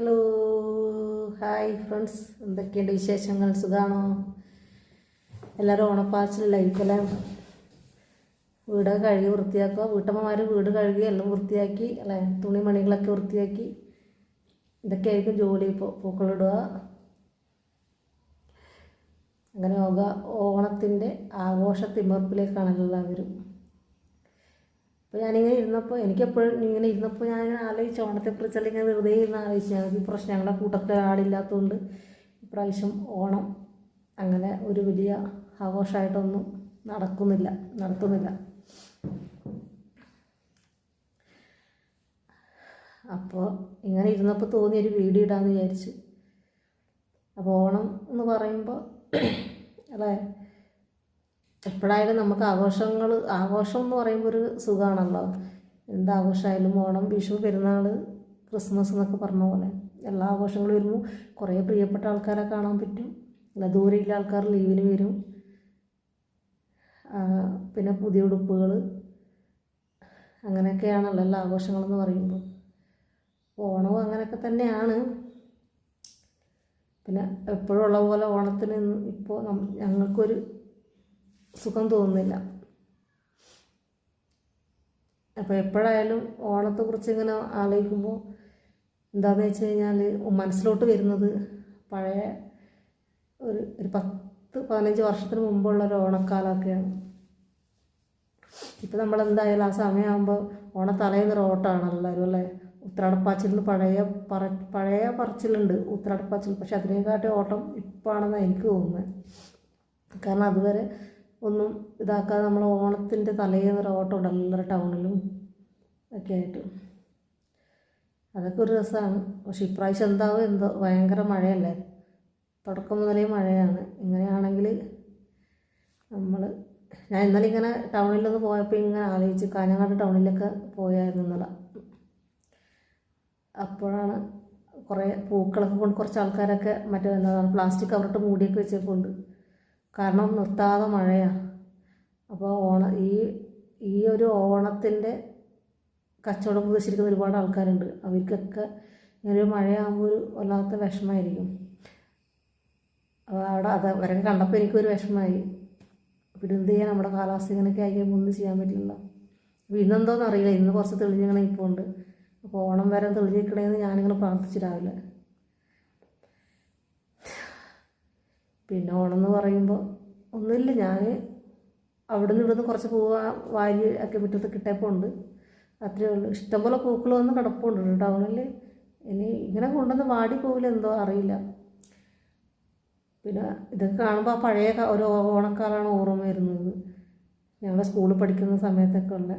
Hello hi friends എന്തൊക്കെയുണ്ട് വിശേഷങ്ങൾ? സുഖമാണോ എല്ലാവരും ഓണപ്പാച്ചിലായിരിക്കും അല്ലേ വീട് കഴുകി വൃത്തിയാക്കുക. വീട്ടമ്മമാർ വീട് കഴുകി എല്ലാം വൃത്തിയാക്കി അല്ലേ? തുണിമണികളൊക്കെ വൃത്തിയാക്കി. ഇതൊക്കെയായിരിക്കും ജോലി. ഇപ്പോൾ പൂക്കളിടുക. അങ്ങനെ ഓണത്തിന്റെ ആഘോഷ തിമർപ്പിലേക്കാണല്ലോ എല്ലാവരും. അപ്പോൾ ഞാനിങ്ങനെ ഇരുന്നപ്പോൾ എനിക്കെപ്പോഴും ഇങ്ങനെ ഇരുന്നപ്പോൾ ഞാനിങ്ങനെ ആലോചിച്ച ഓണത്തെക്കുറിച്ചല്ല ഇങ്ങനെ വെറുതെ ഇരുന്ന് ആലോചിച്ചു. ഞങ്ങൾക്ക് പ്രശ്നം ഞങ്ങളുടെ കൂട്ടത്തിൽ ആളില്ലാത്തതുകൊണ്ട് ഇപ്രാവശ്യം ഓണം അങ്ങനെ ഒരു വലിയ ആഘോഷമായിട്ടൊന്നും നടക്കുന്നില്ല നടത്തുന്നില്ല. അപ്പോൾ ഇങ്ങനെ ഇരുന്നപ്പോൾ തോന്നി ഒരു വീഡിയോ ഇടാമെന്ന് വിചാരിച്ചു. അപ്പോൾ ഓണം എന്ന് പറയുമ്പോൾ അല്ലേ? എപ്പോഴായാലും നമുക്ക് ആഘോഷങ്ങൾ ആഘോഷം എന്ന് പറയുമ്പോൾ ഒരു സുഖമാണല്ലോ എന്ത് ആഘോഷമായാലും ഓണം വിഷു പെരുന്നാൾ ക്രിസ്മസ് എന്നൊക്കെ പറഞ്ഞ പോലെ. എല്ലാ ആഘോഷങ്ങളും വരുമ്പോൾ കുറേ പ്രിയപ്പെട്ട ആൾക്കാരെ കാണാൻ പറ്റും. അല്ല ദൂരെയുള്ള ആൾക്കാർ ലീവിന് വരും. പിന്നെ പുതിയ ഉടുപ്പുകൾ അങ്ങനെയൊക്കെയാണല്ലോ എല്ലാ ആഘോഷങ്ങളെന്ന് പറയുമ്പോൾ. ഓണവും അങ്ങനെയൊക്കെ തന്നെയാണ്. പിന്നെ എപ്പോഴും ഉള്ള പോലെ ഓണത്തിന് ഇപ്പോൾ ഞങ്ങൾക്കൊരു സുഖം തോന്നുന്നില്ല. അപ്പോൾ എപ്പോഴായാലും ഓണത്തെക്കുറിച്ച് ഇങ്ങനെ ആലോചിക്കുമ്പോൾ എന്താണെന്ന് വെച്ച് കഴിഞ്ഞാൽ മനസ്സിലോട്ട് വരുന്നത് പഴയ ഒരു ഒരു പത്ത് പതിനഞ്ച് വർഷത്തിന് മുമ്പുള്ള ഒരു ഓണക്കാലമൊക്കെയാണ്. ഇപ്പം നമ്മൾ എന്തായാലും ആ സമയമാകുമ്പോൾ ഓണത്തലേന്നൊരു ഓട്ടമാണ് എല്ലാവരും അല്ലേ? ഉത്രാടപ്പാച്ചിലിന് പഴയ പറ പഴയ പറച്ചിലുണ്ട് ഉത്രാടപ്പാച്ചിൽ. പക്ഷെ അതിനെക്കാട്ടി ഓട്ടം ഇപ്പോഴാണെന്നാണ് എനിക്ക് തോന്നുന്നത് കാരണം അതുവരെ ഒന്നും ഇതാക്കാതെ നമ്മൾ ഓണത്തിന്റെ തലേന്നൊരു ഓട്ടം ഉണ്ടല്ലോ എല്ലാ ടൗണിലും ഒക്കെ ആയിട്ട്. അതൊക്കെ ഒരു രസമാണ്. പക്ഷെ ഇപ്രാവശ്യം എന്താവും എന്തോ ഭയങ്കര മഴയല്ലേ? തുടക്കം മുതലേ മഴയാണ്. ഇങ്ങനെയാണെങ്കിൽ നമ്മൾ ഞാൻ ഇന്നലെ ഇങ്ങനെ ടൗണിലൊന്ന് പോയപ്പോൾ ഇങ്ങനെ ആലോചിച്ച് കാഞ്ഞങ്ങാട് ടൗണിലൊക്കെ പോയായിരുന്നു ഇന്നലെ. അപ്പോഴാണ് കുറേ പൂക്കളൊക്കെ കൊണ്ട് കുറച്ച് ആൾക്കാരൊക്കെ മറ്റേ എന്താണ് പ്ലാസ്റ്റിക് കവറിട്ട് മൂടിയൊക്കെ വെച്ചേക്കുണ്ട് കാരണം നിർത്താതെ മഴയാണ് അപ്പോൾ ഓണ ഈ ഈ ഒരു ഓണത്തിന്റെ കച്ചവടം പ്രതീക്ഷിച്ചിരിക്കുന്ന ഒരുപാട് ആൾക്കാരുണ്ട്. അവർക്കൊക്കെ ഇങ്ങനൊരു മഴയാകുമ്പോൾ ഒരു വല്ലാത്ത വിഷമമായിരിക്കും അവിടെ അത് വരം കണ്ടപ്പോൾ എനിക്കൊരു വിഷമമായി പിന്നെ എന്ത് ചെയ്യാൻ നമ്മുടെ കാലാവസ്ഥ ഇങ്ങനെയൊക്കെ ആയി കഴിയുമ്പോൾ ഒന്നും ചെയ്യാൻ പറ്റില്ല അപ്പോൾ ഇന്നെന്തോന്ന് ഇന്ന് കുറച്ച് തെളിഞ്ഞിങ്ങനെ ഇപ്പോൾ ഉണ്ട് അപ്പോൾ ഓണം വരെ തെളിഞ്ഞിരിക്കണേന്ന് ഞാനിങ്ങനെ പ്രാർത്ഥിച്ചു രാവിലെ പിന്നെ ഓണം എന്ന് പറയുമ്പോൾ ഒന്നുമില്ല ഞാൻ അവിടെ നിന്ന് ഇവിടുന്ന് കുറച്ച് പൂവ് വാരി ഒക്കെ മുറ്റത്ത് കിട്ടിയപ്പോൾ ഉണ്ട്. അത്രയേ ഉള്ളൂ. ഇഷ്ടംപോലെ പൂക്കൾ വന്ന് കിടപ്പുണ്ട് ടൗണിൽ ഇനി ഇങ്ങനെ കൊണ്ടുവന്ന് വാടി പോകില്ല എന്തോ അറിയില്ല. പിന്നെ ഇതൊക്കെ കാണുമ്പോൾ ആ പഴയ ഒരു ഓണക്കാലാണ് ഓർമ്മ വരുന്നത്. ഞങ്ങൾ സ്കൂളിൽ പഠിക്കുന്ന സമയത്തൊക്കെ ഉള്ള.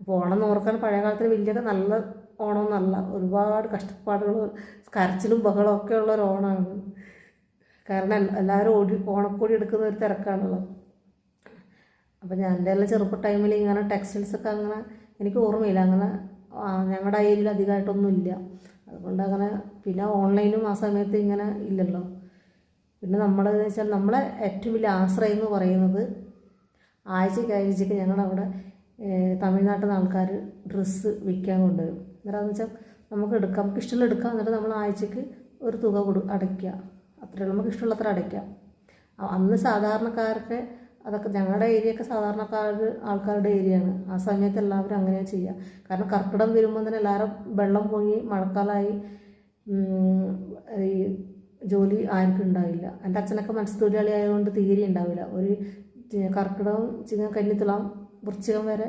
അപ്പോൾ ഓണം ഓർക്കാൻ പഴയ കാലത്തിൽ വലിയ നല്ല ഓണമൊന്നല്ല ഒരുപാട് കഷ്ടപ്പാടുകൾ കരച്ചിലും ബഹളമൊക്കെ ഉള്ള ഒരു ഓണമാണ് കാരണം എല്ല- എല്ലാവരും ഓടി ഓണക്കോടി എടുക്കുന്ന ഒരു തിരക്കാണല്ലോ. അപ്പോൾ ഞാൻ എന്റെ എല്ലാം ചെറുപ്പ ടൈമിൽ ഇങ്ങനെ ടെക്സ്റ്റൈൽസൊക്കെ അങ്ങനെ എനിക്ക് ഓർമ്മയില്ല. അങ്ങനെ ഞങ്ങളുടെ ഏരിയയിൽ അധികമായിട്ടൊന്നും ഇല്ല. അതുകൊണ്ട് അങ്ങനെ പിന്നെ ഓൺലൈനും ആ സമയത്ത് ഇങ്ങനെ ഇല്ലല്ലോ. പിന്നെ നമ്മളെന്ന് വെച്ചാൽ നമ്മളെ ഏറ്റവും വലിയ ആശ്രയം എന്ന് പറയുന്നത് ആഴ്ചയ്ക്ക് ആഴ്ചയ്ക്ക് ഞങ്ങളുടെ അവിടെ തമിഴ്നാട്ടിൽ നിന്ന് ആൾക്കാർ ഡ്രസ്സ് വിൽക്കാൻ കൊണ്ടുവരും. എന്താണെന്ന് വെച്ചാൽ നമുക്ക് എടുക്കാം നമുക്ക് ഇഷ്ടമുള്ള എടുക്കാം. എന്നിട്ട് നമ്മൾ ആഴ്ചയ്ക്ക് ഒരു തുക കൊടു അടയ്ക്കുക. അത്രയുള്ളൂ നമുക്ക് ഇഷ്ടമുള്ളത്ര അടയ്ക്കാം അന്ന് സാധാരണക്കാർക്ക് അതൊക്കെ ഞങ്ങളുടെ ഏരിയ ഒക്കെ സാധാരണക്കാർ ആൾക്കാരുടെ ഏരിയയാണ്. ആ സമയത്ത് എല്ലാവരും അങ്ങനെയാണ് ചെയ്യുക കാരണം കർക്കിടം വരുമ്പോൾ തന്നെ എല്ലാവരും വെള്ളം പൊങ്ങി മഴക്കാലമായി ഈ ജോലി ആർക്കും ഉണ്ടാവില്ല. എന്റെ അച്ഛനൊക്കെ മത്സ്യത്തൊഴിലാളി ആയതുകൊണ്ട് തീരെ ഉണ്ടാവില്ല. ഒരു കർക്കിടവും ചിങ്ങ കന്നിത്തുളം വൃശ്ചികം വരെ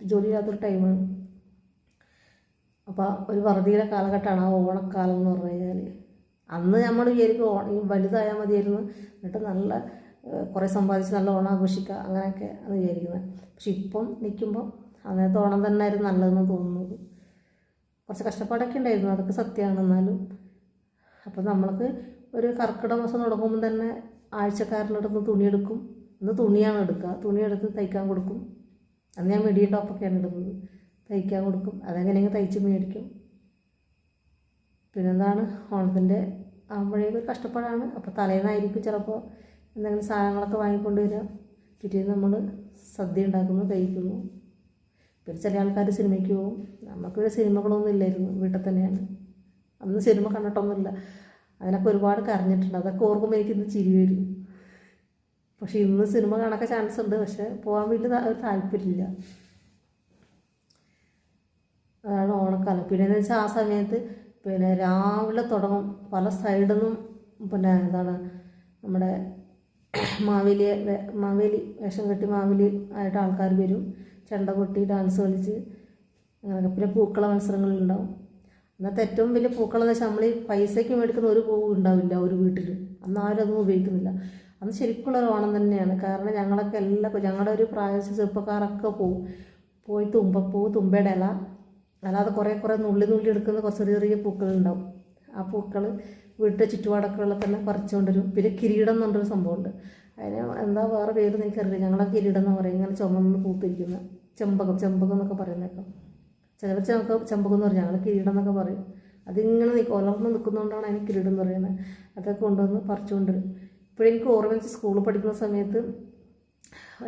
ജോലി ചെയ്യാത്തൊരു ടൈമാണ് അപ്പോൾ ഒരു വറുതിയുടെ കാലഘട്ടമാണ് ആ ഓണക്കാലം എന്ന് പറഞ്ഞു കഴിഞ്ഞാൽ അന്ന് നമ്മൾ വിചാരിക്കും ഓണം ഈ വലുതായാൽ മതിയായിരുന്നു. എന്നിട്ട് നല്ല കുറേ സമ്പാദിച്ച് നല്ല ഓണം ആഘോഷിക്കുക അങ്ങനെയൊക്കെ ആണ് വിചാരിക്കുന്നത്. പക്ഷെ ഇപ്പം നിൽക്കുമ്പോൾ അന്നത്തെ ഓണം തന്നെ ആയിരുന്നു നല്ലതെന്ന് തോന്നുന്നത്. കുറച്ച് കഷ്ടപ്പാടൊക്കെ ഉണ്ടായിരുന്നു അതൊക്കെ സത്യമാണ്. എന്നാലും അപ്പോൾ നമ്മൾക്ക് ഒരു കർക്കിടക മാസം തുടങ്ങുമ്പോൾ തന്നെ ആഴ്ചക്കാരനടുത്ത് തുണിയെടുക്കും. ഇന്ന് തുണിയാണ് എടുക്കുക. തുണിയെടുത്ത് തയ്ക്കാൻ കൊടുക്കും. അന്ന് ഞാൻ മെഡിയ ടോപ്പൊക്കെയാണ് ഇടുന്നത്. തയ്ക്കാൻ കൊടുക്കും. അതെങ്ങനെയെങ്കിലും തയ്ച്ച് മേടിക്കും. പിന്നെന്താണ്? ഓണത്തിന്റെ ആകുമ്പോഴേക്കും ഒരു കഷ്ടപ്പാടാണ്. അപ്പോൾ തലേന്നായിരിക്കും ചിലപ്പോൾ എന്തെങ്കിലും സാധനങ്ങളൊക്കെ വാങ്ങിക്കൊണ്ട് വരിക പിറ്റേന്ന് നമ്മൾ സദ്യ ഉണ്ടാക്കുന്നു കഴിക്കുന്നു. പിന്നെ ചില ആൾക്കാർ സിനിമയ്ക്ക് പോകും. നമുക്ക് പിന്നെ സിനിമകളൊന്നും ഇല്ലായിരുന്നു വീട്ടിൽ തന്നെയാണ്. അന്ന് സിനിമ കണ്ടിട്ടൊന്നുമില്ല. അതിനൊക്കെ ഒരുപാട് കരഞ്ഞിട്ടുണ്ട്. അതൊക്കെ ഓർക്കുമ്പോൾ എനിക്കിന്ന് ചിരി വരും. പക്ഷേ ഇന്ന് സിനിമ കാണാനൊക്കെ ചാൻസ് ഉണ്ട്. പക്ഷേ പോകാൻ വേണ്ടി ഒരു താല്പര്യമില്ല. അതാണ് ഓണക്കാലം. പിന്നെ എന്ന് വെച്ചാൽ ആ സമയത്ത് പിന്നെ രാവിലെ തുടങ്ങും. പല സൈഡിൽ നിന്നും പിന്നെ എന്താണ് നമ്മുടെ മാവേലിയെ വേ- മാവേലി വേഷം കെട്ടി മാവേലി ആയിട്ട് ആൾക്കാർ വരും. ചെണ്ട കൊട്ടി ഡാൻസ് കളിച്ച് അങ്ങനെയൊക്കെ. പിന്നെ പൂക്കള മത്സരങ്ങളുണ്ടാവും അന്നത്തെ ഏറ്റവും വലിയ പൂക്കളം എന്ന് വെച്ചാൽ നമ്മൾ ഈ പൈസയ്ക്ക് മേടിക്കുന്ന ഒരു പൂവ് ഉണ്ടാവില്ല ഒരു വീട്ടിൽ അന്ന് ആരും അതൊന്നും ഉപയോഗിക്കുന്നില്ല. അന്ന് ശരിക്കുള്ള ഒരു ഓണം തന്നെയാണ്. കാരണം ഞങ്ങളൊക്കെ എല്ലാ ഞങ്ങളുടെ ഒരു പ്രായ ചെറുപ്പക്കാരൊക്കെ പോവും. പോയി തുമ്പപ്പൂ തുമ്പയുടെ ഇല അല്ലാതെ കുറേ കുറേ നുള്ളി നുള്ളി എടുക്കുന്ന കുറച്ച് ചെറിയ ചെറിയ പൂക്കളുണ്ടാവും. ആ പൂക്കൾ വീട്ടിലെ ചുറ്റുപാടൊക്കെയുള്ള തന്നെ പറിച്ചുകൊണ്ട് പറിച്ചുകൊണ്ടുവരും പിന്നെ കിരീടം എന്ന് പറഞ്ഞൊരു സംഭവമുണ്ട്. അതിന് എന്താ വേറെ പേര് എനിക്കറിയില്ല. ഞങ്ങളെ കിരീടം എന്ന് പറയും. ഇങ്ങനെ ചുമന്ന് പൂത്തിരിക്കുന്ന ചെമ്പകം ചെമ്പകം എന്നൊക്കെ പറയുന്നേക്കാം ചിലവർ ചെമ്പക ചെമ്പകം എന്ന് പറയും. ഞങ്ങൾ കിരീടം എന്നൊക്കെ പറയും. അതിങ്ങനെ നിൽക്കും ഒലർന്ന് നിൽക്കുന്നതുകൊണ്ടാണ് അതിന് കിരീടം എന്ന് പറയുന്നത്. അതൊക്കെ കൊണ്ടുവന്ന് പറിച്ചുകൊണ്ടുവരും ഇപ്പോഴെനിക്ക് ഓർമ്മ വെച്ച് സ്കൂളിൽ പഠിക്കുന്ന സമയത്ത്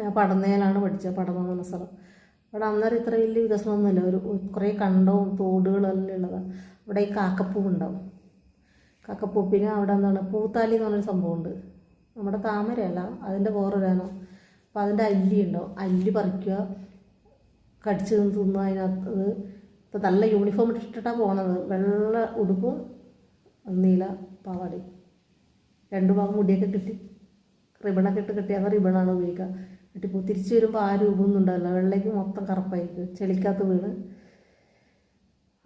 ഞാൻ പടന്നയിലാണ് പഠിച്ചത്. പടന്ന എന്ന സ്ഥലം. അവിടെ അന്നേരം ഇത്ര വലിയ വികസനമൊന്നുമില്ല. ഒരു കുറേ കണ്ടവും തോടുകളെല്ലാം ഉള്ളതാണ് ഇവിടെ ഈ കാക്കപ്പൂ ഉണ്ടാവും. കാക്കപ്പൂ. പിന്നെ അവിടെ എന്താണ്? പൂത്താലി എന്ന് പറഞ്ഞൊരു സംഭവമുണ്ട് നമ്മുടെ താമരയല്ല അതിന്റെ വേറൊരാനോ അപ്പോൾ അതിന്റെ അല്ലി ഉണ്ടാവും. അല്ലി പറിക്കുക കടിച്ച് തിന്നുക അതിനകത്ത്. ഇപ്പം നല്ല യൂണിഫോം ഇട്ടിട്ടാണ് പോണത്. വെള്ള ഉടുപ്പും നീല പാവാടി രണ്ട് ഭാഗം മുടിയൊക്കെ കിട്ടി. റിബണൊക്കെ ഇട്ട് കിട്ടിയാൽ റിബണാണ് ഉപയോഗിക്കുക. കെട്ടിപ്പോ തിരിച്ചു വരുമ്പോൾ ആ രൂപമൊന്നും ഉണ്ടാവില്ല. വെള്ളയ്ക്ക് മൊത്തം കറുപ്പായിരിക്കും. ചെളിക്കകത്ത് വീണ്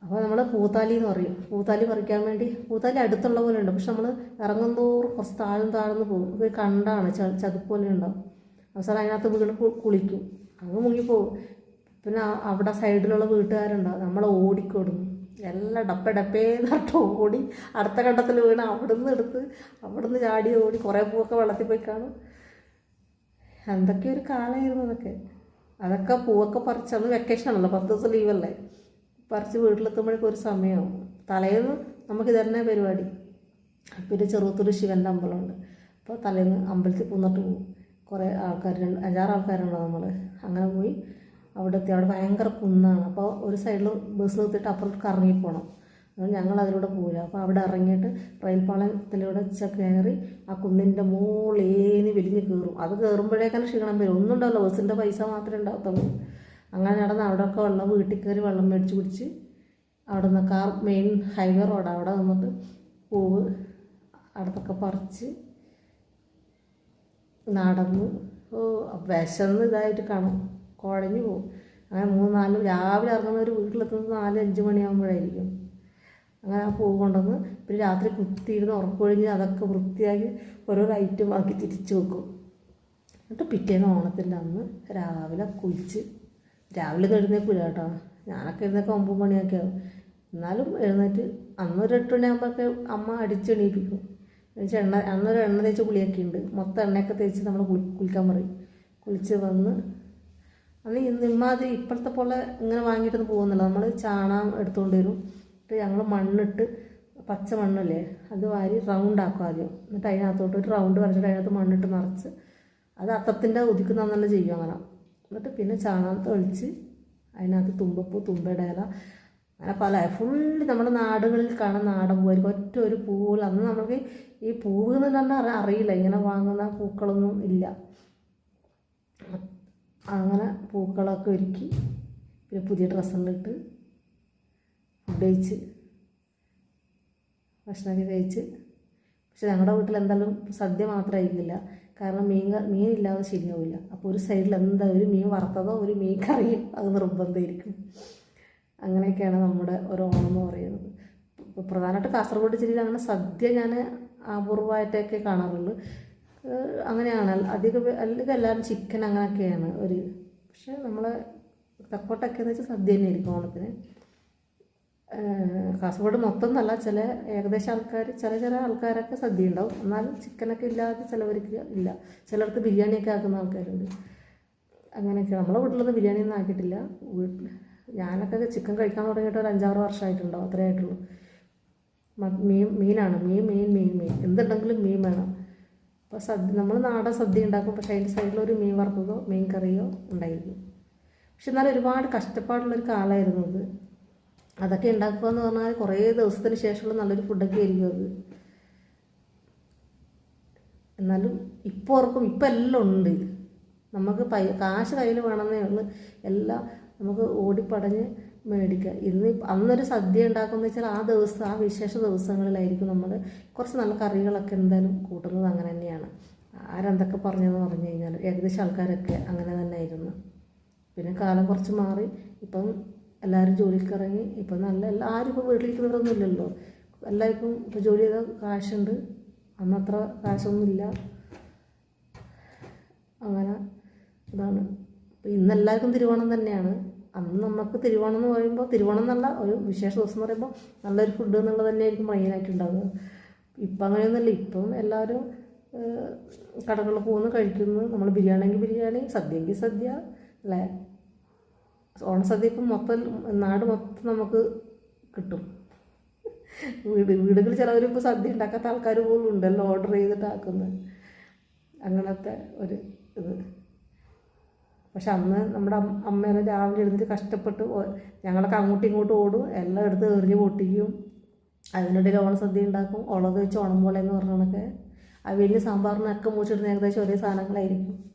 അപ്പോൾ നമ്മൾ പൂത്താലി എന്ന് പറയും. പൂത്താലി പറിക്കാൻ വേണ്ടി പൂത്താലി അടുത്തുള്ള പോലെ ഉണ്ട്. പക്ഷെ നമ്മൾ ഇറങ്ങും തോറും കുറച്ച് താഴ്ന്ന് താഴ്ന്ന് പോകും. ഇത് കണ്ടാണ് ച- ചതുപ്പ് പോലെ ഉണ്ടാവും. അവസാനം അതിനകത്ത് വീണ് കുളിക്കും. അങ്ങ് മുങ്ങിപ്പോവും. പിന്നെ അവിടെ സൈഡിലുള്ള വീട്ടുകാരുണ്ടാവും. നമ്മൾ ഓടിക്കൊടുന്നു എല്ലാം ഡപ്പ ഡപ്പേ നട്ട് ഓടി അടുത്ത ഘട്ടത്തിൽ വീണ് അവിടുന്ന് എടുത്ത് അവിടുന്ന് ചാടി ഓടി കുറേ പൂവൊക്കെ വെള്ളത്തിൽ പോയി കാണും. എന്തൊക്കെ ഒരു കാലമായിരുന്നു അതൊക്കെ. അതൊക്കെ പൂവൊക്കെ പറിച്ച് അന്ന് വെക്കേഷൻ ആണല്ലോ പത്ത് ദിവസം ലീവല്ലേ പറിച്ച് വീട്ടിലെത്തുമ്പോഴേക്കും ഒരു സമയമാവും തലേന്ന് നമുക്ക് ഇതന്നെ പരിപാടി. പിന്നെ ചെറുത്തൂർ ശിവന്റെ അമ്പലമുണ്ട്. അപ്പോൾ തലേന്ന് അമ്പലത്തിൽ പോന്നിട്ട് പോകും കുറേ ആൾക്കാർ രണ്ട് അഞ്ചാറ് ആൾക്കാരുണ്ടോ നമ്മൾ അങ്ങനെ പോയി. അവിടെ എത്തി അവിടെ ഭയങ്കര കുന്നാണ്. അപ്പോൾ ഒരു സൈഡിൽ ബസ് നിർത്തിയിട്ട് അപ്പുറത്ത് കറങ്ങി പോകണം ഞങ്ങൾ അതിലൂടെ പോവില്ല അപ്പോൾ അവിടെ ഇറങ്ങിയിട്ട് റെയിൽ പാളത്തിലൂടെ കയറി ആ കുന്നിന്റെ മുകളേന്ന് വലിഞ്ഞ് കയറും. അത് കയറുമ്പോഴേക്കാണ് ക്ഷീണം വരും. ഒന്നും ഉണ്ടാവില്ല ബസ്സിന്റെ പൈസ മാത്രമേ ഉണ്ടാകത്തുള്ളൂ. അങ്ങനെ നടന്ന് അവിടെയൊക്കെ വെള്ളം വീട്ടിൽ കയറി വെള്ളം മേടിച്ച് കുടിച്ച് അവിടെ നിന്ന് കാർ മെയിൻ ഹൈവേ റോഡ്. അവിടെ നിന്നിട്ട് പൂവ് അടുത്തൊക്കെ പറിച്ച് നടന്ന്. ഓ വിശന്ന് ഇതായിട്ട് കാണും. കുഴഞ്ഞു പോകും അങ്ങനെ മൂന്ന് നാല് രാവിലെ ഇറങ്ങുന്നവർ വീട്ടിലെത്തുന്നത് നാല് അഞ്ച് മണിയാകുമ്പോഴായിരിക്കും അങ്ങനെ ആ പൂ കൊണ്ടുവന്ന് പിന്നെ രാത്രി കുത്തിയിരുന്ന് ഉറക്കൊഴിഞ്ഞ് അതൊക്കെ വൃത്തിയാക്കി ഓരോരോ ഐറ്റം ആക്കി തിരിച്ചു വെക്കും. എന്നിട്ട് പിറ്റേന്ന് ഓണത്തിന്റെ അന്ന് രാവിലെ കുളിച്ച് രാവിലെ എഴുന്നേൽക്കില്ല കേട്ടോ. ഞാനൊക്കെ എഴുന്നേൽക്കാൻ ഒമ്പത് മണിയൊക്കെ ആവും. എന്നാലും എഴുന്നേറ്റ് അന്നൊരു എട്ട് മണിയാകുമ്പോഴൊക്കെ അമ്മ അടിച്ചെണീപ്പിക്കും. എന്നുവെച്ചാൽ എണ്ണ അന്നൊരു എണ്ണ തേച്ച് കുളിയൊക്കെ ഉണ്ട്. മൊത്തം എണ്ണയൊക്കെ തേച്ച് നമ്മൾ കുളി കുളിക്കാൻ പറയും. കുളിച്ച് വന്ന് അന്ന് ഇമ്മാതിരി ഇപ്പോഴത്തെ പോലെ ഇങ്ങനെ വാങ്ങിയിട്ടൊന്നും പോകുന്നില്ല നമ്മൾ ചാണകം എടുത്തുകൊണ്ട് വരും. എന്നിട്ട് ഞങ്ങൾ മണ്ണിട്ട് പച്ച മണ്ണല്ലേ അത് വാരി റൗണ്ട് ആക്കും ആദ്യം. എന്നിട്ട് അതിനകത്തോട്ട് ഒരു റൗണ്ട് വരച്ചിട്ട് അതിനകത്ത് മണ്ണിട്ട് നിറച്ച്. അത് അത്തത്തിന്റെ ഉദിക്കുന്ന തന്നെ ചെയ്യും അങ്ങനെ. എന്നിട്ട് പിന്നെ ചാണകത്ത് ഒഴിച്ച് അതിനകത്ത് തുമ്പപ്പൂ തുമ്പയുടെ ഇല അങ്ങനെ പല ഫുള്ള് നമ്മുടെ നാടുകളിൽ കാണുന്ന നാടൻ പൂവായിരിക്കും. ഒറ്റ ഒരു പൂവിൽ അന്ന് നമുക്ക് ഈ പൂവ് എന്ന് തന്നെ അറിയില്ല. ഇങ്ങനെ വാങ്ങുന്ന പൂക്കളൊന്നും ഇല്ല. അങ്ങനെ പൂക്കളൊക്കെ ഒരുക്കി പിന്നെ പുതിയ ഡ്രസ്സെല്ലാം ഇട്ട് ഫുഡ് കഴിച്ച് ഭക്ഷണമൊക്കെ കഴിച്ച്. പക്ഷെ ഞങ്ങളുടെ വീട്ടിൽ എന്തായാലും സദ്യ മാത്രമായിരിക്കില്ല കാരണം മീൻ മീൻ ഇല്ലാതെ ശരിയാവില്ല. അപ്പോൾ ഒരു സൈഡിൽ എന്താ ഒരു മീൻ വറുത്തതോ ഒരു മീൻ കറിയും അത് നിർബന്ധമായിരിക്കും. അങ്ങനെയൊക്കെയാണ് നമ്മുടെ ഒരു ഓണം എന്ന് പറയുന്നത്. പ്രധാനമായിട്ട് കാസർഗോഡ് ജില്ലയിൽ അങ്ങനെ സദ്യ ഞാൻ അപൂർവമായിട്ടൊക്കെ കാണാറുള്ളൂ അങ്ങനെയാണ്. അധികം അല്ലെങ്കിൽ എല്ലാവരും ചിക്കൻ അങ്ങനെയൊക്കെയാണ് ഒരു പക്ഷേ നമ്മൾ തെക്കോട്ടൊക്കെ എന്ന് വെച്ചാൽ സദ്യ തന്നെയായിരിക്കും ഓണത്തിന്. കാസർഗോഡ് മൊത്തം എന്നല്ല ചില ഏകദേശം ആൾക്കാർ ചില ചില ആൾക്കാരൊക്കെ സദ്യ ഉണ്ടാവും എന്നാലും ചിക്കനൊക്കെ ഇല്ലാതെ ചിലവർക്ക് ഇല്ല. ചിലർക്ക് ബിരിയാണിയൊക്കെ ആക്കുന്ന ആൾക്കാരുണ്ട്. അങ്ങനെയൊക്കെ. നമ്മളെ വീട്ടിലൊന്നും ബിരിയാണി ഒന്നും ആക്കിയിട്ടില്ല. വീട്ടിൽ ഞാനൊക്കെ ചിക്കൻ കഴിക്കാൻ തുടങ്ങിയിട്ട് ഒരു അഞ്ചാറ് വർഷമായിട്ടുണ്ടാവും അത്രേ ആയിട്ടുള്ളൂ. മീൻ മീനാണ്. മീൻ മീൻ മീൻ മീൻ. എന്തുണ്ടെങ്കിലും മീൻ വേണം. അപ്പോൾ സദ്യ നമ്മൾ നാടൻ സദ്യ ഉണ്ടാക്കും. പക്ഷേ അതിന്റെ സൈഡിൽ ഒരു മീൻ വറുത്തതോ മീൻ കറിയോ ഉണ്ടായിരിക്കും. പക്ഷെ എന്നാലും ഒരുപാട് കഷ്ടപ്പാടുള്ളൊരു കാലമായിരുന്നു ഇത്. അതൊക്കെ ഉണ്ടാക്കുക എന്ന് പറഞ്ഞാൽ കുറേ ദിവസത്തിന് ശേഷമുള്ള നല്ലൊരു ഫുഡൊക്കെ ആയിരിക്കും അത്. എന്നാലും ഇപ്പോൾ ഓർക്കും ഇപ്പം എല്ലാം ഉണ്ട്. നമുക്ക് പൈ കാശ് കയ്യിൽ വേണമെന്നേ ഉള്ളൂ. എല്ലാം നമുക്ക് ഓടിപ്പടഞ്ഞ് മേടിക്കുക ഇന്ന് അന്നൊരു സദ്യ ഉണ്ടാക്കുമെന്ന് വെച്ചാൽ ആ ദിവസം ആ വിശേഷ ദിവസങ്ങളിലായിരിക്കും നമ്മൾ കുറച്ച് നല്ല കറികളൊക്കെ എന്തായാലും കൂട്ടുന്നത് അങ്ങനെ തന്നെയാണ്. ആരെന്തൊക്കെ പറഞ്ഞതെന്ന് പറഞ്ഞു കഴിഞ്ഞാൽ ഏകദേശം ആൾക്കാരൊക്കെ അങ്ങനെ തന്നെ ആയിരുന്നു പിന്നെ കാലം കുറച്ച് മാറി. ഇപ്പം എല്ലാവരും ജോലിക്ക് ഇറങ്ങി ഇപ്പം നല്ല എല്ലാവരും ഇപ്പോൾ വീട്ടിലിരിക്കുന്നവരൊന്നും ഇല്ലല്ലോ എല്ലാവർക്കും ഇപ്പോൾ ജോലി ചെയ്ത കാശുണ്ട്. അന്നത്ര കാശൊന്നുമില്ല. അങ്ങനെ ഇതാണ്. ഇന്ന് എല്ലാവർക്കും തിരുവോണം തന്നെയാണ്. അന്ന് നമുക്ക് തിരുവോണം എന്ന് പറയുമ്പോൾ തിരുവോണം എന്നല്ല ഒരു വിശേഷ ദിവസം എന്ന് പറയുമ്പോൾ നല്ലൊരു ഫുഡ് എന്നുള്ളത് തന്നെയായിരിക്കും മെയിനായിട്ട് ഉണ്ടാവുക ഇപ്പം അങ്ങനെയൊന്നുമല്ല. ഇപ്പം എല്ലാവരും കടകളിൽ പോകുന്നു കഴിക്കുന്നു. നമ്മൾ ബിരിയാണി ബിരിയാണി സദ്യയെങ്കിൽ സദ്യ അല്ലേ? ഓണസദ്യ ഇപ്പം മൊത്തം നാട് മൊത്തം നമുക്ക് കിട്ടും. വീട് വീടുകളിൽ ചിലവർ ഇപ്പോൾ സദ്യ ഉണ്ടാക്കാത്ത ആൾക്കാർ പോലും ഉണ്ടല്ലോ ഓർഡർ ചെയ്തിട്ടാക്കുന്നത് അങ്ങനത്തെ ഒരു ഇത്. പക്ഷെ അന്ന് നമ്മുടെ അമ്മ അമ്മേനെ രാവിലെ എഴുന്നേറ്റ് കഷ്ടപ്പെട്ട് ഞങ്ങളൊക്കെ അങ്ങോട്ടും ഇങ്ങോട്ടും ഓടും. എല്ലാം എടുത്ത് എറിഞ്ഞ് പൊട്ടിക്കും. അതിനിടയിൽ ഓണസദ്യ ഉണ്ടാക്കും. ഉള്ളത് വെച്ച് ഓണം പോലെ എന്ന് ആ അവിയലിന് സാമ്പാറിനൊക്കെ മൂച്ചിടുന്ന ഏകദേശം ഒരേ സാധനങ്ങളായിരിക്കും.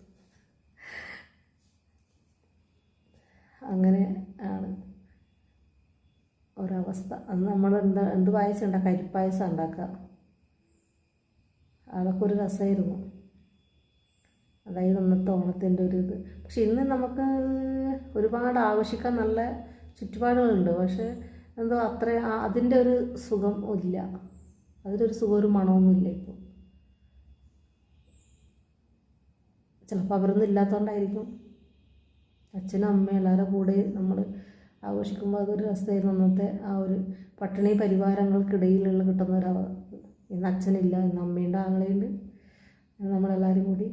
അങ്ങനെ ആണ്. ഒരവസ്ഥ. അന്ന് നമ്മൾ എന്താ എന്ത് പായസം ഉണ്ടാക്കുക അരിപ്പായസം ഉണ്ടാക്കുക അതൊക്കെ ഒരു രസമായിരുന്നു അതായത് അന്നത്തെ ഓണത്തിന്റെ ഒരു ഇത് പക്ഷെ ഇന്ന് നമുക്ക് ഒരുപാട് ആഘോഷിക്കാൻ നല്ല ചുറ്റുപാടുകളുണ്ട്. പക്ഷേ എന്തോ അത്ര അതിന്റെ ഒരു സുഖം ഇല്ല. അതിലൊരു സുഖം ഒരു മണമൊന്നുമില്ല ഇപ്പോൾ ചിലപ്പോൾ അവരൊന്നും ഇല്ലാത്തതുകൊണ്ടായിരിക്കും അച്ഛനും അമ്മയും എല്ലാവരുടെ കൂടെ നമ്മൾ ആഘോഷിക്കുമ്പോൾ അതൊരു രസമായിരുന്നു. അന്നത്തെ ആ ഒരു പട്ടിണി പരിവാരങ്ങൾക്കിടയിലുള്ള കിട്ടുന്ന ഒരു ഇന്ന് അച്ഛനില്ല ഇന്ന് അമ്മയുണ്ട് ആങ്ങളയുണ്ട്. നമ്മളെല്ലാവരും കൂടി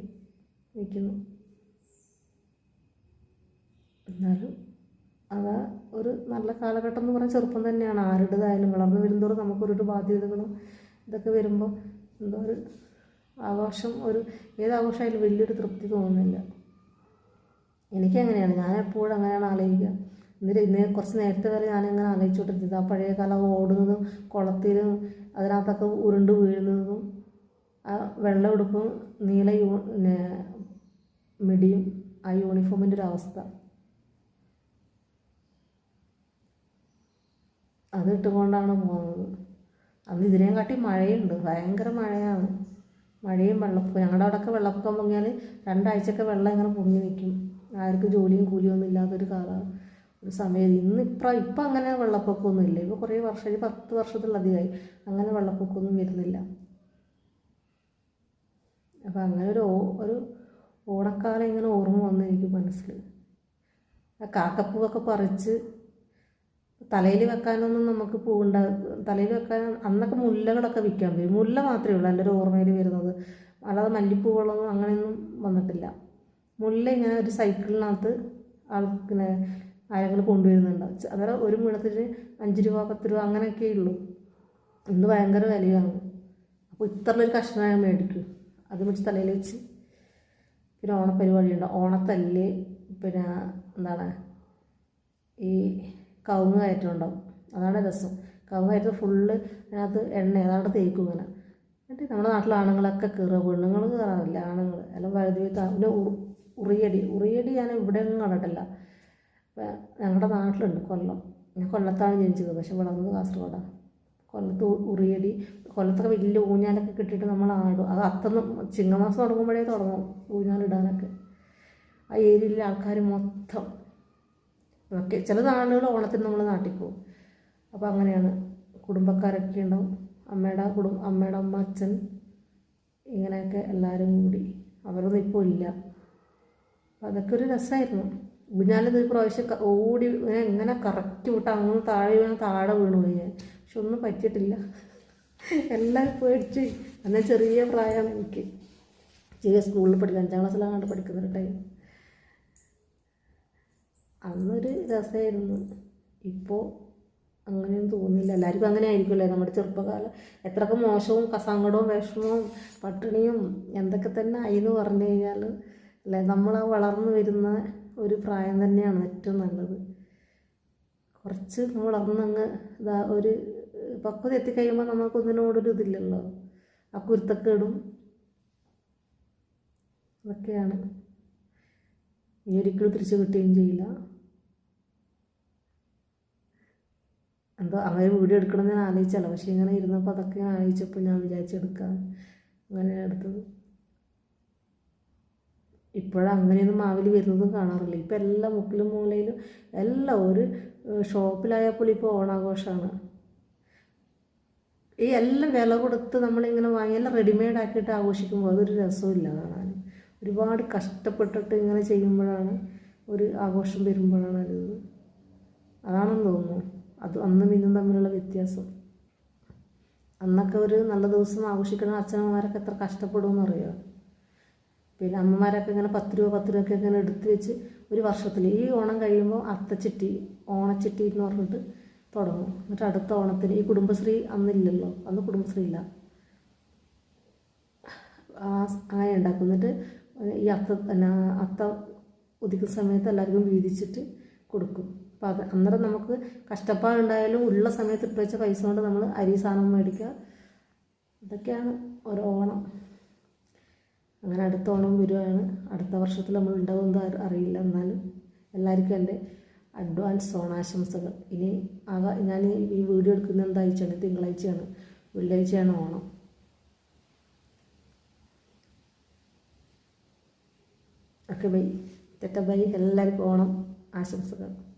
നിൽക്കുന്നു. എന്നാലും അതാ ഒരു നല്ല കാലഘട്ടം എന്ന് പറഞ്ഞാൽ ചെറുപ്പം തന്നെയാണ്. ആരുടേതായാലും വളർന്നു വരുന്തോറും നമുക്കൊരു ബാധ്യതകളും ഇതൊക്കെ വരുമ്പോൾ എന്തോ ഒരു ആഘോഷം ഒരു ഏത് ആഘോഷമായാലും വലിയൊരു തൃപ്തി തോന്നുന്നില്ല. എനിക്കങ്ങനെയാണ്? ഞാൻ എപ്പോഴും അങ്ങനെയാണ് ആലോചിക്കുക. എന്നിട്ട് ഇന്ന് കുറച്ച് നേരത്തെ വരെ ഞാനിങ്ങനെ ആലോചിച്ചുകൊണ്ടിരുന്നത്. ആ പഴയ കാലം ഓടുന്നതും കുളത്തിലും അതിനകത്തൊക്കെ ഉരുണ്ട് വീഴുന്നതും ആ വെള്ള ഉടുപ്പും നീല യൂ മിടിയും ആ യൂണിഫോമിന്റെ ഒരു അവസ്ഥ. അത് ഇട്ടുകൊണ്ടാണ് പോകുന്നത്. അന്ന് ഇതിനെയും കാട്ടി മഴയുണ്ട്. ഭയങ്കര മഴയാണ്. മഴയും വെള്ളപ്പൊക്കം. ഞങ്ങളുടെ അവിടെയൊക്കെ വെള്ളപ്പൊക്കം പൊങ്ങിയാൽ രണ്ടാഴ്ചയൊക്കെ വെള്ളം ഇങ്ങനെ പൊങ്ങി നിൽക്കും ആർക്കും ജോലിയും കൂലിയും ഒന്നും ഇല്ലാത്തൊരു കാല ഒരു സമയം ഇന്ന് ഇപ്പം ഇപ്പം അങ്ങനെ വെള്ളപ്പൊക്കമൊന്നും ഇല്ല ഇപ്പോൾ കുറേ വർഷം ഒരു പത്ത് വർഷത്തിലധികമായി അങ്ങനെ വെള്ളപ്പൊക്കമൊന്നും വരുന്നില്ല. അപ്പം അങ്ങനെ ഒരു ഒരു ഓണക്കാലം ഇങ്ങനെ ഓർമ്മ വന്നു എനിക്ക് മനസ്സിൽ ആ കാക്കപ്പൂവൊക്കെ പറിച്ച് തലയിൽ വെക്കാനൊന്നും നമുക്ക് പൂവുണ്ട തലയിൽ വെക്കാൻ അന്നൊക്കെ മുല്ലകളൊക്കെ വിൽക്കാൻ പോയി. മുല്ല മാത്രമേ ഉള്ളൂ എന്റെ ഒരു ഓർമ്മയിൽ വരുന്നത്. അല്ലാതെ മല്ലിപ്പൂവുകളൊന്നും അങ്ങനെയൊന്നും വന്നിട്ടില്ല. മുല്ല ഇങ്ങനെ ഒരു സൈക്കിളിനകത്ത് ആൾ പിന്നെ ആരെങ്കിലും കൊണ്ടുവരുന്നുണ്ട്? അതായത് ഒരു മുഴത്തിന് അഞ്ച് രൂപ പത്ത് രൂപ അങ്ങനെയൊക്കെ ഉള്ളൂ. ഇന്ന് ഭയങ്കര വിലയാണ്. അപ്പോൾ ഇത്ര കഷ്ണമായ മേടിക്കും അത് വെച്ച് തലയിൽ വെച്ച് പിന്നെ ഓണപ്പരിപാടിയുണ്ട്. ഓണത്തല്ല് പിന്നെ എന്താണ്? ഈ കവുങ്ങ് കയറ്റം ഉണ്ടാവും അതാണ് രസം. കവുങ്ങ് കയറ്റം ഫുള്ള് അതിനകത്ത് എണ്ണ ഏതാണ്ട് തേക്കും ഇങ്ങനെ. എന്നിട്ട് നമ്മുടെ നാട്ടിലെ ആണുങ്ങളൊക്കെ കയറുക. പെണ്ണുങ്ങൾ കയറാറില്ല. ആണുങ്ങൾ എല്ലാം വഴുതി പിന്നെ ഉറിയടി ഉറിയടി ഞാൻ ഇവിടെ ഒന്നും കണ്ടിട്ടില്ല ഞങ്ങളുടെ നാട്ടിലുണ്ട് കൊല്ലം. ഞാൻ കൊല്ലത്താണ് ജനിച്ചത് പക്ഷെ വളർന്നത് കാസർഗോഡാണ് കൊല്ലത്ത് ഉറിയടി കൊല്ലത്തൊക്കെ വലിയ ഊഞ്ഞാലൊക്കെ കിട്ടിയിട്ട് നമ്മൾ ആടും അത് അത്തന്ന് ചിങ്ങമാസം തുടങ്ങുമ്പോഴേ തുടങ്ങും ഊഞ്ഞാലിടാനൊക്കെ ആ ഏരിയയിലെ ആൾക്കാർ മൊത്തം ഒക്കെ ചില നാളുകൾ ഓണത്തിന് നമ്മൾ നാട്ടിൽ പോകും. അപ്പോൾ അങ്ങനെയാണ്. കുടുംബക്കാരൊക്കെ ഉണ്ടാവും. അമ്മയുടെ കുടുംബ അമ്മയുടെ അമ്മ അച്ഛൻ ഇങ്ങനെയൊക്കെ എല്ലാവരും കൂടി. അവരൊന്നും ഇപ്പോൾ ഇല്ല. അപ്പോൾ അതൊക്കെ ഒരു രസമായിരുന്നു ഊഞ്ഞാലിത് ഒരു പ്രാവശ്യം ഓടി എങ്ങനെ കറക്റ്റ് വിട്ട് അങ്ങനെ താഴെ വീണ് താഴെ വീണു പോയി ഞാൻ. പക്ഷെ ഒന്നും പറ്റിയിട്ടില്ല. എല്ലാവരും പേടിച്ച്. അന്ന ചെറിയ പ്രായമാണ് എനിക്ക്. ചെറിയ സ്കൂളിൽ പഠിക്കുക അഞ്ചാം ക്ലാസ്സിലാണ് പഠിക്കുന്ന ടൈം അന്നൊരു രസമായിരുന്നു ഇപ്പോൾ അങ്ങനെയൊന്നും തോന്നുന്നില്ല. എല്ലാവർക്കും അങ്ങനെ ആയിരിക്കുമല്ലേ നമ്മുടെ ചെറുപ്പകാലം. എത്രയൊക്കെ മോശവും സങ്കടവും വിഷമവും പട്ടിണിയും എന്തൊക്കെ തന്നെ ആയി എന്ന് പറഞ്ഞു കഴിഞ്ഞാൽ അല്ലേ? നമ്മൾ വളർന്നു വരുന്ന ഒരു പ്രായം തന്നെയാണ് ഏറ്റവും നല്ലത്. കുറച്ച് വളർന്നങ്ങ് ഇതാ ഒരു പക്വത എത്തിക്കഴിയുമ്പോൾ നമുക്കൊന്നിനോടൊരു ഇതില്ലല്ലോ. ആ കുരുത്തക്കേടും അതൊക്കെയാണ് ഇനി ഒരിക്കലും തിരിച്ചു കിട്ടുകയും ചെയ്യില്ല. എന്തോ അങ്ങനെ വീഡിയോ എടുക്കണമെന്ന് ഞാൻ ആലോചിച്ചല്ലോ. പക്ഷേ ഇങ്ങനെ ഇരുന്നപ്പോൾ അതൊക്കെ ഞാൻ ആലോചിച്ചപ്പോൾ ഞാൻ വിചാരിച്ചെടുക്കാം അങ്ങനെ എടുത്തത്. ഇപ്പോഴും അങ്ങനെയൊന്നും മാവിൽ വരുന്നതും കാണാറില്ല. ഇപ്പം എല്ലാ മുക്കിലും മൂലയിലും എല്ലാം ഒരു ഷോപ്പിലായാൽ പോലും ഇപ്പോൾ ഓണാഘോഷമാണ് ഈ എല്ലാം വില കൊടുത്ത് നമ്മളിങ്ങനെ വാങ്ങി എല്ലാം റെഡിമെയ്ഡ് ആക്കിയിട്ട് ആഘോഷിക്കുമ്പോൾ അതൊരു രസമില്ല കാണാൻ ഒരുപാട് കഷ്ടപ്പെട്ടിട്ട് ഇങ്ങനെ ചെയ്യുമ്പോഴാണ് ഒരു ആഘോഷം വരുമ്പോഴാണ് അത്. അതാണെന്ന് തോന്നുന്നു. അത് അന്നും ഇന്നും തമ്മിലുള്ള വ്യത്യാസം. അന്നൊക്കെ ഒരു നല്ല ദിവസം ആഘോഷിക്കണമെങ്കിൽ അച്ഛനമ്മമാരൊക്കെ എത്ര കഷ്ടപ്പെടുമെന്ന് അറിയാം പിന്നെ അമ്മമാരൊക്കെ ഇങ്ങനെ പത്ത് രൂപ പത്ത് രൂപയൊക്കെ ഇങ്ങനെ എടുത്ത് വെച്ച് ഒരു വർഷത്തിൽ. ഈ ഓണം കഴിയുമ്പോൾ അത്തച്ചിട്ടി ഓണച്ചിട്ടി എന്ന് പറഞ്ഞിട്ട് തുടങ്ങും. എന്നിട്ട് അടുത്ത ഓണത്തിന് ഈ കുടുംബശ്രീ അന്നില്ലല്ലോ അന്ന് കുടുംബശ്രീ ഇല്ല. അങ്ങനെ ഉണ്ടാക്കും. എന്നിട്ട് ഈ അത്ത അത്ത ഉദിക്കുന്ന സമയത്ത് എല്ലാവർക്കും വീതിച്ചിട്ട് കൊടുക്കും. അപ്പോൾ അത് അന്നേരം നമുക്ക് കഷ്ടപ്പാടുണ്ടായാലും ഉള്ള സമയത്ത് ഇട്ട് വെച്ച പൈസ കൊണ്ട് നമ്മൾ അരി സാധനം മേടിക്കുക. ഇതൊക്കെയാണ് ഒരു ഓണം. അങ്ങനെ അടുത്ത ഓണം വരുവാണ്. അടുത്ത വർഷത്തിൽ നമ്മൾ ഉണ്ടാവുമെന്ന് അറി- അറിയില്ല. എന്നാലും എല്ലാവർക്കും എന്റെ അഡ്വാൻസ് ഓണാശംസകൾ. ഇനി ആകാ ഞാൻ ഈ- വീഡിയോ എടുക്കുന്ന എന്താഴ്ചയാണ് തിങ്കളാഴ്ചയാണ്. വെള്ളിയാഴ്ചയാണ് ഓണം. ഒക്കെ ബൈ തെറ്റ ബൈ എല്ലാവർക്കും ഓണം ആശംസകൾ.